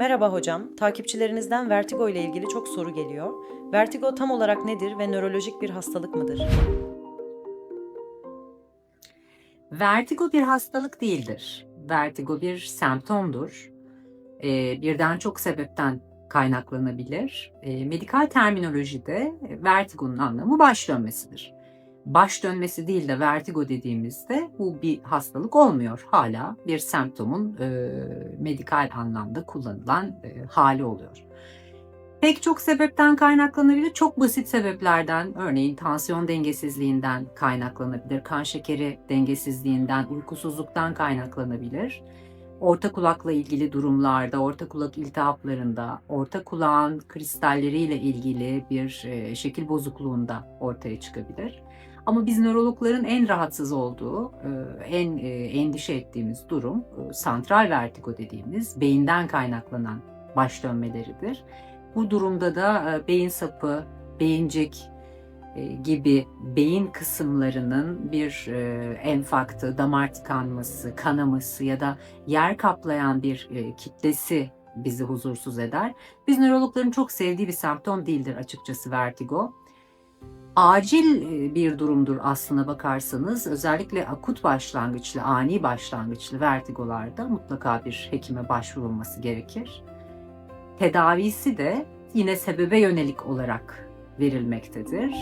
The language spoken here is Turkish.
Merhaba hocam, takipçilerinizden vertigo ile ilgili çok soru geliyor. Vertigo tam olarak nedir ve nörolojik bir hastalık mıdır? Vertigo bir hastalık değildir. Vertigo bir semptomdur. Ee, birden çok sebepten kaynaklanabilir. Ee, medikal terminolojide vertigonun anlamı baş dönmesidir. Baş dönmesi değil de vertigo dediğimizde bu bir hastalık olmuyor. Hala bir semptomun e, medikal anlamda kullanılan e, hali oluyor. Pek çok sebepten kaynaklanabilir. Çok basit sebeplerden, örneğin tansiyon dengesizliğinden kaynaklanabilir. Kan şekeri dengesizliğinden, uykusuzluktan kaynaklanabilir. Orta kulakla ilgili durumlarda, orta kulak iltihaplarında, orta kulağın kristalleriyle ilgili bir e, şekil bozukluğunda ortaya çıkabilir. Ama biz nörologların en rahatsız olduğu, e, en e, endişe ettiğimiz durum santral vertigo dediğimiz beyinden kaynaklanan baş dönmeleridir. Bu durumda da beyin sapı, beyincik gibi beyin kısımlarının bir e, enfarktı, damar tıkanması, kanaması ya da yer kaplayan bir e, kitlesi bizi huzursuz eder. Biz nörologların çok sevdiği bir semptom değildir açıkçası vertigo. Acil e, bir durumdur aslına bakarsanız özellikle akut başlangıçlı, ani başlangıçlı vertigolarda mutlaka bir hekime başvurulması gerekir tedavisi de yine sebebe yönelik olarak verilmektedir.